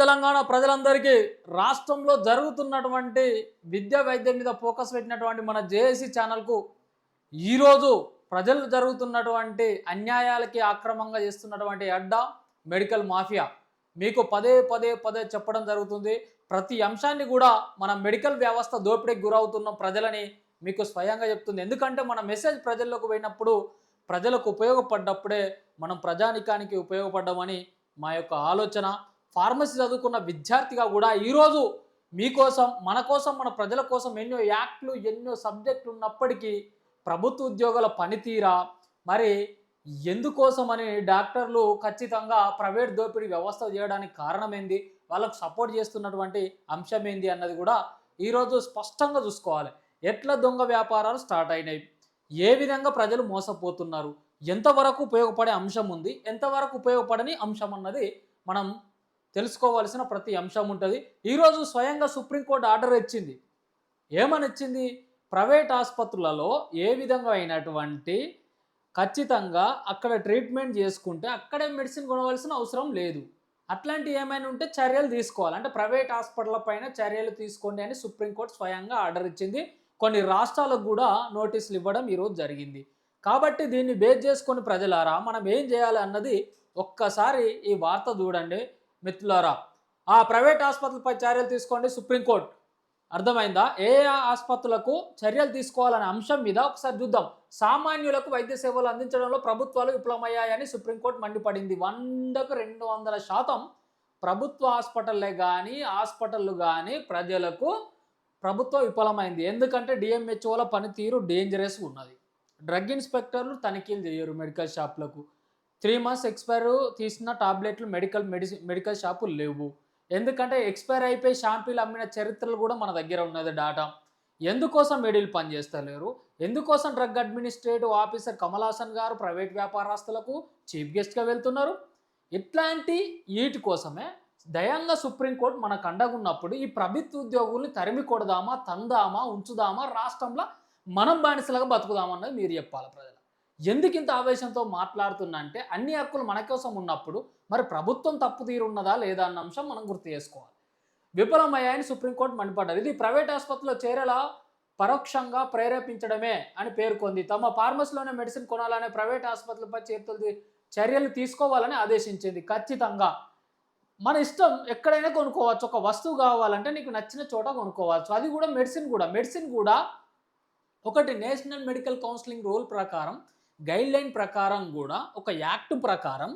తెలంగాణ ప్రజలందరికీ రాష్ట్రంలో జరుగుతున్నటువంటి విద్యా వైద్యం మీద ఫోకస్ పెట్టినటువంటి మన జేఏసీ ఛానల్కు ఈరోజు ప్రజలు జరుగుతున్నటువంటి అన్యాయాలకి ఆక్రమంగా చేస్తున్నటువంటి అడ్డా మెడికల్ మాఫియా. మీకు పదే పదే పదే చెప్పడం జరుగుతుంది. ప్రతి అంశాన్ని కూడా మన మెడికల్ వ్యవస్థ దోపిడీకి గురవుతున్న ప్రజలని మీకు స్వయంగా చెప్తుంది. ఎందుకంటే మన మెసేజ్ ప్రజల్లోకి పోయినప్పుడు ప్రజలకు ఉపయోగపడ్డప్పుడే మనం ప్రజానికానికి ఉపయోగపడ్డామని మా యొక్క ఆలోచన. ఫార్మసీ చదువుకున్న విద్యార్థిగా కూడా ఈరోజు మీకోసం మన కోసం మన ప్రజల కోసం ఎన్నో యాక్ట్లు ఎన్నో సబ్జెక్టులు ఉన్నప్పటికీ ప్రభుత్వ ఉద్యోగుల పనితీరా? మరి ఎందుకోసమని డాక్టర్లు ఖచ్చితంగా ప్రైవేట్ దోపిడీ వ్యవస్థ చేయడానికి కారణమేంది? వాళ్ళకు సపోర్ట్ చేస్తున్నటువంటి అంశం ఏంది అన్నది కూడా ఈరోజు స్పష్టంగా చూసుకోవాలి. ఎట్లా దొంగ వ్యాపారాలు స్టార్ట్ అయినాయి? ఏ విధంగా ప్రజలు మోసపోతున్నారు? ఎంతవరకు ఉపయోగపడే అంశం ఉంది? ఎంతవరకు ఉపయోగపడని అంశం అన్నది మనం తెలుసుకోవాల్సిన ప్రతి అంశం ఉంటుంది. ఈరోజు స్వయంగా సుప్రీంకోర్టు ఆర్డర్ ఇచ్చింది. ఏమని ఇచ్చింది? ప్రైవేట్ ఆసుపత్రులలో ఏ విధంగా అయినటువంటి ఖచ్చితంగా అక్కడ ట్రీట్మెంట్ చేసుకుంటే అక్కడే మెడిసిన్ కొనవలసిన అవసరం లేదు. అట్లాంటి ఏమైనా ఉంటే చర్యలు తీసుకోవాలి. అంటే ప్రైవేట్ హాస్పిటల్ పైన చర్యలు తీసుకోండి అని సుప్రీంకోర్టు స్వయంగా ఆర్డర్ ఇచ్చింది. కొన్ని రాష్ట్రాలకు కూడా నోటీసులు ఇవ్వడం ఈరోజు జరిగింది. కాబట్టి దీన్ని బేస్ చేసుకొని ప్రజలారా మనం ఏం చేయాలి అన్నది ఒక్కసారి ఈ వార్త చూడండి. మిత్రులారా ఆ ప్రైవేట్ ఆసుపత్రులపై చర్యలు తీసుకోండి సుప్రీంకోర్టు. అర్థమైందా? ఏ ఆసుపత్రులకు చర్యలు తీసుకోవాలనే అంశం మీద ఒకసారి చూద్దాం. సామాన్యులకు వైద్య సేవలు అందించడంలో ప్రభుత్వాలు విఫలమయ్యాయని సుప్రీంకోర్టు మండిపడింది. వందకు రెండు వందల శాతం ప్రభుత్వ హాస్పిటల్లే కానీ హాస్పిటళ్ళు కానీ ప్రజలకు ప్రభుత్వం విఫలమైంది. ఎందుకంటే డిఎంహెచ్ఓల పనితీరు డేంజరస్ ఉన్నది. డ్రగ్ ఇన్స్పెక్టర్లు తనిఖీలు చేయరు మెడికల్ షాప్లకు. త్రీ మంత్స్ ఎక్స్పైర్ తీసిన టాబ్లెట్లు మెడికల్ మెడిసి మెడికల్ షాపులు లేవు. ఎందుకంటే ఎక్స్పైర్ అయిపోయి షాంపూలు అమ్మిన చరిత్రలు కూడా మన దగ్గర ఉన్నది డాటా. ఎందుకోసం మెడిల్ పనిచేస్తలేరు? ఎందుకోసం drug administrative officer Kamal Haasan garu private వ్యాపారస్తులకు చీఫ్ గెస్ట్గా వెళ్తున్నారు? ఇట్లాంటి వీటి కోసమే దయంగా సుప్రీంకోర్టు మనకు అండగున్నప్పుడు ఈ ప్రభుత్వ ఉద్యోగుల్ని తరిమి కొడదామా తందామా ఉంచుదామా రాష్ట్రంలో మనం బానిసలుగా బతుకుదామన్నది మీరు చెప్పాలి ప్రజలు. ఎందుకు ఇంత ఆవేశంతో మాట్లాడుతున్నా అంటే అన్ని హక్కులు మన కోసం ఉన్నప్పుడు మరి ప్రభుత్వం తప్పు తీరున్నదా లేదా అన్న అంశం మనం గుర్తు చేసుకోవాలి. విఫలమయ్యాయని సుప్రీంకోర్టు మండిపడ్డారు ఇది ప్రైవేట్ ఆసుపత్రిలో చేరేలా పరోక్షంగా ప్రేరేపించడమే అని పేర్కొంది. తమ ఫార్మసీలోనే మెడిసిన్ కొనాలనే ప్రైవేట్ ఆసుపత్రులపై చేతులు చర్యలు తీసుకోవాలని ఆదేశించింది. ఖచ్చితంగా. మన ఇష్టం ఎక్కడైనా కొనుక్కోవచ్చు. ఒక వస్తువు కావాలంటే నీకు నచ్చిన చోట కొనుక్కోవచ్చు. అది కూడా మెడిసిన్ కూడా. మెడిసిన్ కూడా ఒకటి నేషనల్ మెడికల్ కౌన్సిలింగ్ రూల్ ప్రకారం గైడ్ లైన్ ప్రకారం కూడా ఒక యాక్ట్ ప్రకారం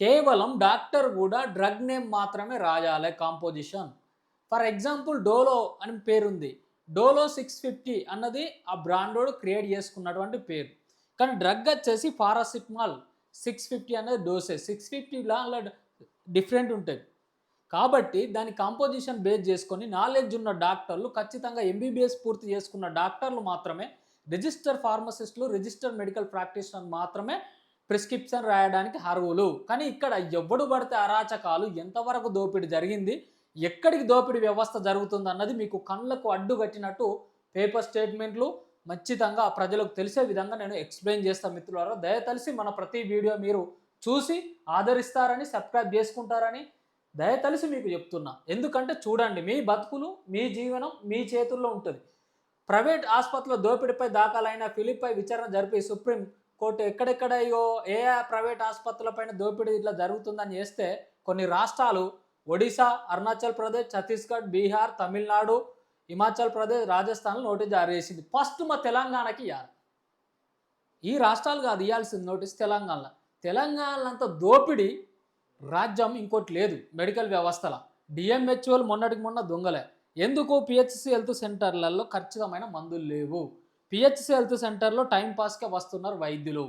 కేవలం డాక్టర్ కూడా డ్రగ్ నేమ్ మాత్రమే రాయాలి కాంపోజిషన్. ఫర్ ఎగ్జాంపుల్ డోలో అని పేరుంది. డోలో సిక్స్ ఫిఫ్టీ అన్నది ఆ బ్రాండోడు క్రియేట్ చేసుకున్నటువంటి పేరు. కానీ డ్రగ్ వచ్చేసి పారాసిటమాల్ సిక్స్ ఫిఫ్టీ అనేది డోసెస్ సిక్స్ ఫిఫ్టీలా అలా డిఫరెంట్ ఉంటుంది. కాబట్టి దాని కాంపోజిషన్ బేస్ చేసుకొని నాలెడ్జ్ ఉన్న డాక్టర్లు ఖచ్చితంగా ఎంబీబీఎస్ పూర్తి చేసుకున్న డాక్టర్లు మాత్రమే రిజిస్టర్ ఫార్మసిస్టులు రిజిస్టర్ మెడికల్ ప్రాక్టీషనర్ మాత్రమే ప్రిస్క్రిప్షన్ రాయడానికి అర్హులు. కానీ ఇక్కడ ఎవడు పడితే అరాచకాలు ఎంతవరకు దోపిడీ జరిగింది ఎక్కడికి దోపిడీ వ్యవస్థ జరుగుతుంది అన్నది మీకు కళ్ళకు అడ్డుకట్టినట్టు పేపర్ స్టేట్మెంట్లు ఖచ్చితంగా ప్రజలకు తెలిసే విధంగా నేను ఎక్స్ప్లెయిన్ చేస్తాను మిత్రులారా. దయతలిసి మన ప్రతి వీడియో మీరు చూసి ఆదరిస్తారని సబ్స్క్రైబ్ చేసుకుంటారని దయతలిసి మీకు చెప్తున్నా. ఎందుకంటే చూడండి మీ బతుకులు మీ జీవనం మీ చేతుల్లో ఉంటుంది. ప్రైవేట్ ఆసుపత్రుల దోపిడీపై దాఖలైన ఫిలిప్పై విచారణ జరిపి సుప్రీం కోర్టు ఎక్కడెక్కడయో ఏ ప్రైవేట్ ఆసుపత్రులపైన దోపిడీ ఇట్లా జరుగుతుందని చేస్తే కొన్ని రాష్ట్రాలు ఒడిశా అరుణాచల్ ప్రదేశ్ ఛత్తీస్గఢ్ బీహార్ తమిళనాడు హిమాచల్ ప్రదేశ్ రాజస్థాన్లో నోటీస్ జారీ చేసింది. ఫస్ట్ మా తెలంగాణకి ఇవ్వాలి ఈ రాష్ట్రాలు కాదు ఇవ్వాల్సింది నోటీస్ తెలంగాణలో. తెలంగాణలో అంత దోపిడీ రాజ్యం ఇంకోటి లేదు మెడికల్ వ్యవస్థల. డిఎంహెచ్ఓలు మొన్నటికి మొన్న దొంగలే. ఎందుకు పిహెచ్సి హెల్త్ సెంటర్లలో ఖచ్చితమైన మందులు లేవు. పిహెచ్సి హెల్త్ సెంటర్లో టైంపాస్కే వస్తున్నారు వైద్యులు.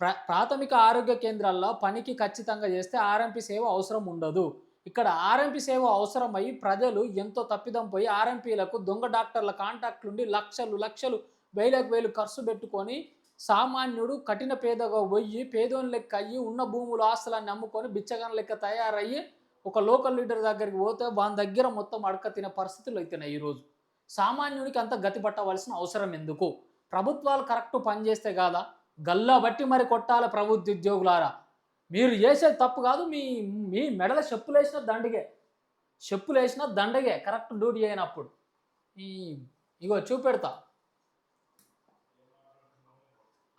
ప్రా ప్రాథమిక ఆరోగ్య కేంద్రాల్లో పనికి ఖచ్చితంగా చేస్తే ఆర్ఎంపీ సేవ అవసరం ఉండదు. ఇక్కడ ఆర్ఎంపీ సేవ అవసరమై ప్రజలు ఎంతో తప్పిదం పోయి ఆర్ఎంపీలకు దొంగ డాక్టర్ల కాంటాక్ట్ ఉండి లక్షలు లక్షలు వేలకు వేలు ఖర్చు పెట్టుకొని సామాన్యుడు కఠిన పేదగా పోయి పేదోని లెక్క అయ్యి ఉన్న భూములు ఆస్తులన్నీ అమ్ముకొని బిచ్చగాని లెక్క తయారయ్యి ఒక లోకల్ లీడర్ దగ్గరికి పోతే వాని దగ్గర మొత్తం అడక తినే పరిస్థితులు అవుతున్నాయి ఈరోజు సామాన్యుడికి అంత గతి పట్టవలసిన అవసరం ఎందుకు? ప్రభుత్వాలు కరెక్ట్ పనిచేస్తే కాదా? గల్లా బట్టి మరి కొట్టాలి ప్రభుత్వ ఉద్యోగులారా? మీరు చేసేది తప్పు కాదు మీ మీ మెడల చెప్పులు వేసిన దండగే. చెప్పులు వేసిన దండగే కరెక్ట్ డ్యూటీ అయినప్పుడు. ఈ ఇగో చూపెడతా.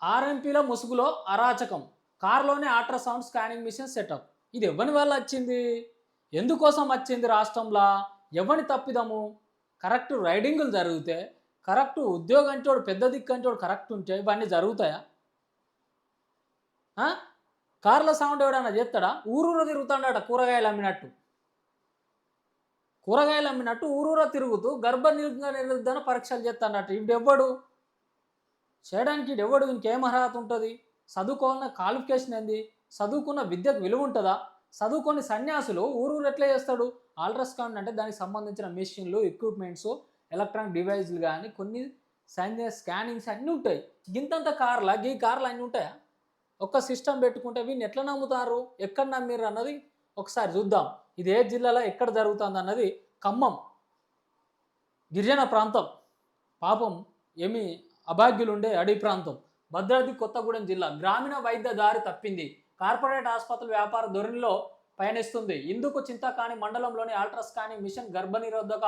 ఆర్ఎంపీలో ముసుగులో అరాచకం. కారులోనే అల్ట్రాసౌండ్ స్కానింగ్ మిషన్ సెటప్. ఇది ఎవరి వల్ల వచ్చింది? ఎందుకోసం వచ్చింది రాష్ట్రంలో? ఎవరిని తప్పిదము? కరెక్ట్ రైడింగులు జరిగితే కరెక్ట్ ఉద్యోగం అంటోడు పెద్ద దిక్కు అంటోడు కరెక్ట్ ఉంటే ఇవన్నీ జరుగుతాయా? కార్ల సౌండ్ ఎవడన్నా చేస్తాడా? ఊరూర తిరుగుతాడట కూరగాయలు అమ్మినట్టు. కూరగాయలు అమ్మినట్టు ఊరూర తిరుగుతూ గర్భ నిర్ధన పరీక్షలు చేస్తాడట. ఇప్పుడు ఎవ్వడు చేయడానికి ఈడు ఎవడు ఇంకేం అర్హత ఉంటుంది? చదువుకోవాలన్న క్వాలిఫికేషన్ ఏంది? చదువుకున్న విద్యకు విలువ ఉంటుందా? చదువుకొని సన్యాసులు ఊరూరు ఎట్లా చేస్తాడు? అల్ట్రాస్కౌండ్ అంటే దానికి సంబంధించిన మెషిన్లు ఎక్విప్మెంట్స్ ఎలక్ట్రానిక్ డివైజ్లు కానీ కొన్ని సైన్స్ స్కానింగ్స్ అన్నీ ఉంటాయి. గింతంత కార్ల ఈ కార్లు అన్నీ ఉంటాయా? ఒక్క సిస్టమ్ పెట్టుకుంటే వీళ్ళు ఎట్లా నమ్ముతారు? ఎక్కడ నమ్మిర్రు అన్నది ఒకసారి చూద్దాం. ఇది ఏ జిల్లాలో ఎక్కడ జరుగుతుంది అన్నది ఖమ్మం గిరిజన ప్రాంతం. పాపం ఏమి అభాగ్యులుండే అడవి ప్రాంతం. భద్రాద్రి కొత్తగూడెం జిల్లా గ్రామీణ వైద్య దారి తప్పింది. కార్పొరేట్ ఆసుపత్రుల వ్యాపార ధోరణిలో పయనిస్తుంది. ఇందుకు చింతకాని మండలంలోని అల్ట్రా స్కానింగ్ మిషన్ గర్భనిరోధక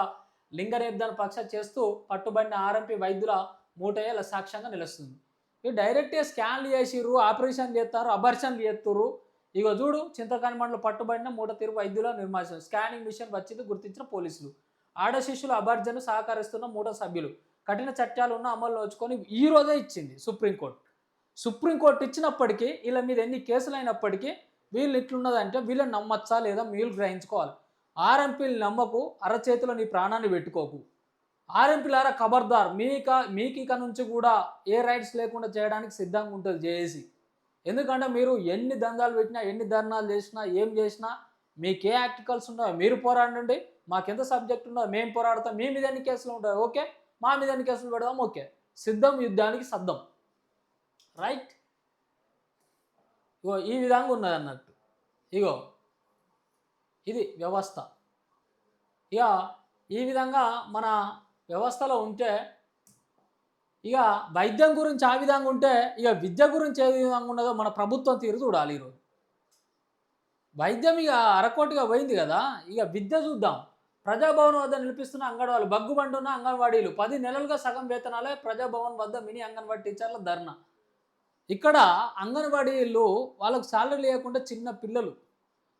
లింగ నిర్ధారణ పరీక్ష చేస్తూ పట్టుబడిన ఆర్ఎంపీ వైద్యుల మూటేళ్ళ సాక్ష్యంగా నిలుస్తుంది. ఇవి డైరెక్ట్గా స్కాన్లు చేసిర్రు ఆపరేషన్ చేస్తారు అబర్షన్లు చేస్తుర్రు. ఇక చూడు చింతకాని మండలం పట్టుబడిన మూట తీరు వైద్యుల నిర్మాణం స్కానింగ్ మిషన్ వచ్చింది గుర్తించిన పోలీసులు. ఆడ శిష్యుల అభర్జను సహకరిస్తున్న మూట సభ్యులు. కఠిన చట్టాలు ఉన్న అమలు ఈ రోజే ఇచ్చింది సుప్రీంకోర్టు. సుప్రీంకోర్టు ఇచ్చినప్పటికీ వీళ్ళ మీద ఎన్ని కేసులు అయినప్పటికీ వీళ్ళు ఇట్లున్నదంటే వీళ్ళని నమ్మచ్చా లేదా మీరు గ్రహించుకోవాలి. ఆర్ఎంపీలు నమ్మకు అరచేతిలో నీ ప్రాణాన్ని పెట్టుకోకు. ఆర్ఎంపీలారా ఖబర్దార్ మీక మీకు ఇక నుంచి కూడా ఏ రైట్స్ లేకుండా చేయడానికి సిద్ధంగా ఉంటుంది జేఏసీ. ఎందుకంటే మీరు ఎన్ని దందాలు పెట్టినా ఎన్ని ధర్నాలు చేసినా ఏం చేసినా మీకే ఆర్టికల్స్ ఉన్నాయో మీరు పోరాడండి మాకు ఎంత సబ్జెక్ట్ ఉన్నదో మేము పోరాడతాం. మీ మీద ఎన్ని కేసులు ఉంటాయి? ఓకే. మా మీద ఎన్ని కేసులు పెడదాం? ఓకే. సిద్ధం యుద్ధానికి సిద్ధం. రైట్? ఇగో ఈ విధంగా ఉన్నది అన్నట్టు. ఇగో ఇది వ్యవస్థ. ఇక ఈ విధంగా మన వ్యవస్థలో ఉంటే ఇక వైద్యం గురించి ఆ విధంగా ఉంటే ఇక విద్య గురించి ఏ విధంగా ఉన్నదో మన ప్రభుత్వం తీరు చూడాలి ఈరోజు. వైద్యం ఇక అరకోటిగా పోయింది కదా ఇక విద్య చూద్దాం. ప్రజాభవన్ వద్ద నిలిపిస్తున్న అంగన్వాడీలు బగ్గుబండున్న అంగన్వాడీలు పది నెలలుగా సగం వేతనాలే ప్రజాభవన్ వద్ద మినీ అంగన్వాడీ టీచర్ల ధర్నా. ఇక్కడ అంగన్వాడీలు వాళ్ళకు శాలరీ లేకుండా చిన్న పిల్లలు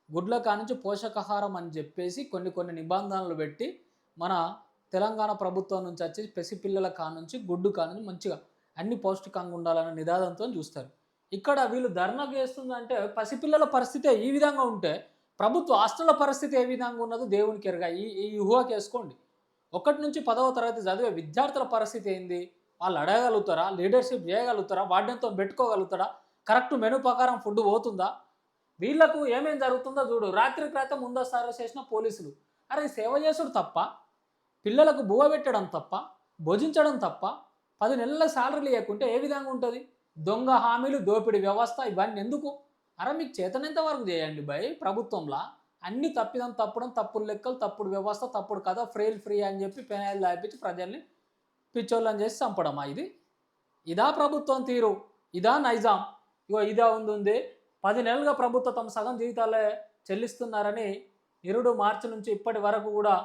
గుడ్ల కానించి పోషకాహారం అని చెప్పేసి కొన్ని కొన్ని నిబంధనలు పెట్టి మన తెలంగాణ ప్రభుత్వం నుంచి వచ్చి పసిపిల్లల కానుంచి గుడ్డు కానుంచి మంచిగా అన్ని పౌష్టికంగా ఉండాలనే నిదానంతో చూస్తారు. ఇక్కడ వీళ్ళు ధర్నా చేస్తుందంటే పసిపిల్లల పరిస్థితి ఈ విధంగా ఉంటే ప్రభుత్వ హాస్టళ్ళ పరిస్థితి ఏ విధంగా ఉన్నదో దేవునికి ఎరగా ఈ ఈ ఊహకేసుకోండి. ఒకటి నుంచి పదవ తరగతి చదివే విద్యార్థుల పరిస్థితి ఏంది? వాళ్ళు అడగగలుగుతారా? లీడర్షిప్ చేయగలుగుతారా? వాడ్యంతో పెట్టుకోగలుగుతారా కరెక్ట్ మెనూ ప్రకారం ఫుడ్ పోతుందా? వీళ్ళకు ఏమేం జరుగుతుందో చూడు. రాత్రి క్రితం ముందస్తు అరెస్ట్ చేసిన పోలీసులు. అరే సేవ చేసుడు తప్ప? పిల్లలకు బువ్వ పెట్టడం తప్ప? భోజించడం తప్ప? పది నెలల శాలరీ లేకుంటే ఏ విధంగా ఉంటుంది? దొంగ హామీలు దోపిడీ వ్యవస్థ ఇవన్నీ ఎందుకు? అరే మీకు చేతనంత వరకు చేయండి భయ్ ప్రభుత్వంలో? అన్ని తప్పిదం తప్పడం తప్పుడు లెక్కలు తప్పుడు వ్యవస్థ తప్పుడు కథ ఫ్రీల్ ఫ్రీ అని చెప్పి పెనాయిల్ దాపించి ప్రజల్ని పిచ్చోళ్ళని చేసి చంపడమా ఇది? ఇదా ప్రభుత్వం తీరు? ఇదా నైజాం? ఇగో ఇదా ఉంది ఉంది పది నెలలుగా ప్రభుత్వం తమ సగం జీవితాలే చెల్లిస్తున్నారని నిరుడు మార్చి నుంచి ఇప్పటి వరకు కూడా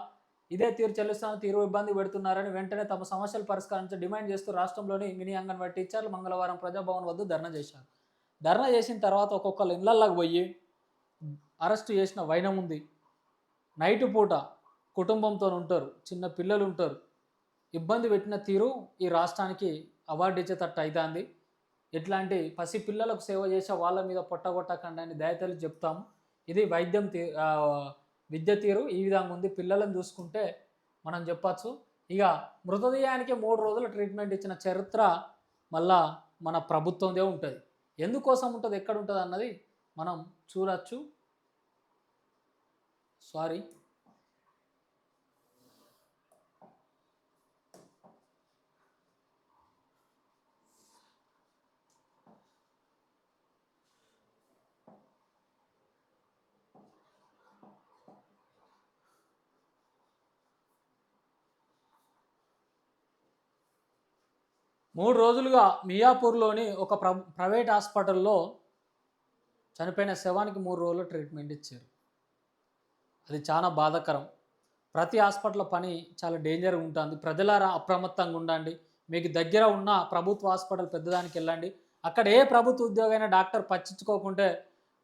ఇదే తీరు చెల్లిస్తానని తీరు ఇబ్బంది పెడుతున్నారని వెంటనే తమ సమస్యలు పరిష్కరించి డిమాండ్ చేస్తూ రాష్ట్రంలోని మినీ అంగన్వాడీ టీచర్లు మంగళవారం ప్రజాభవన్ వద్ద ధర్నా చేశారు. ధర్నా చేసిన తర్వాత ఒక్కొక్కరు ఇళ్ళల్లోకి పోయి అరెస్ట్ చేసిన వైనం ఉంది. నైట్ పూట కుటుంబంతో ఉంటారు చిన్న పిల్లలు ఉంటారు ఇబ్బంది పెట్టిన తీరు ఈ రాష్ట్రానికి అవార్డు ఇచ్చేటట్టు అవుతుంది ఇట్లాంటి పసి పిల్లలకు సేవ చేసే వాళ్ళ మీద పొట్టగొట్టకండి అని దయతలు చెప్తాము. ఇది వైద్యం తీ విద్య తీరు. ఈ విధంగా ఉంది. పిల్లలను చూసుకుంటే మనం చెప్పచ్చు. ఇక మృతదేహానికి మూడు రోజుల ట్రీట్మెంట్ ఇచ్చిన చరిత్ర మళ్ళా మన ప్రభుత్వందే ఉంటుంది. ఎందుకోసం ఉంటుంది? ఎక్కడ ఉంటుంది అన్నది మనం చూడచ్చు. సారీ. మూడు రోజులుగా మియాపూర్లోని ఒక ప్ర ప్రైవేట్ హాస్పిటల్లో చనిపోయిన శవానికి మూడు రోజులు ట్రీట్మెంట్ ఇచ్చారు. అది చాలా బాధాకరం. ప్రతి హాస్పిటల్ పని చాలా డేంజర్ ఉంటుంది. ప్రజలారా అప్రమత్తంగా ఉండండి. మీకు దగ్గర ఉన్న ప్రభుత్వ హాస్పిటల్ పెద్దదానికి వెళ్ళండి. అక్కడ ఏ ప్రభుత్వ ఉద్యోగైనా డాక్టర్ పట్టించుకోకుంటే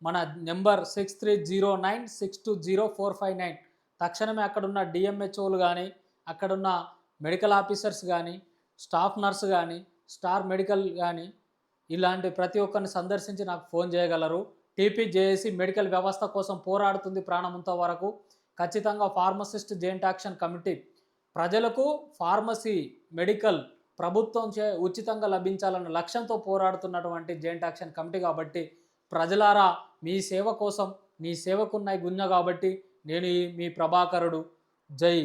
మన number six three zero nine six two zero four five nine తక్షణమే అక్కడున్న డిఎంహెచ్ఓలు కానీ అక్కడున్న మెడికల్ ఆఫీసర్స్ కానీ స్టాఫ్ నర్స్ కానీ స్టార్ మెడికల్ కానీ ఇలాంటి ప్రతి ఒక్కరిని సందర్శించి నాకు ఫోన్ చేయగలరు. టీపీజేఏసీ మెడికల్ వ్యవస్థ కోసం పోరాడుతుంది ప్రాణముంత వరకు. ఖచ్చితంగా ఫార్మసిస్ట్ జాయింట్ యాక్షన్ కమిటీ. ప్రజలకు ఫార్మసీ మెడికల్ ప్రభుత్వం చే ఉచితంగా లభించాలన్న లక్ష్యంతో పోరాడుతున్నటువంటి జాయింట్ యాక్షన్ కమిటీ కాబట్టి ప్రజలారా మీ సేవ కోసం నీ సేవకున్న గుంజ కాబట్టి నేను ఈ మీ ప్రభాకరుడు. జై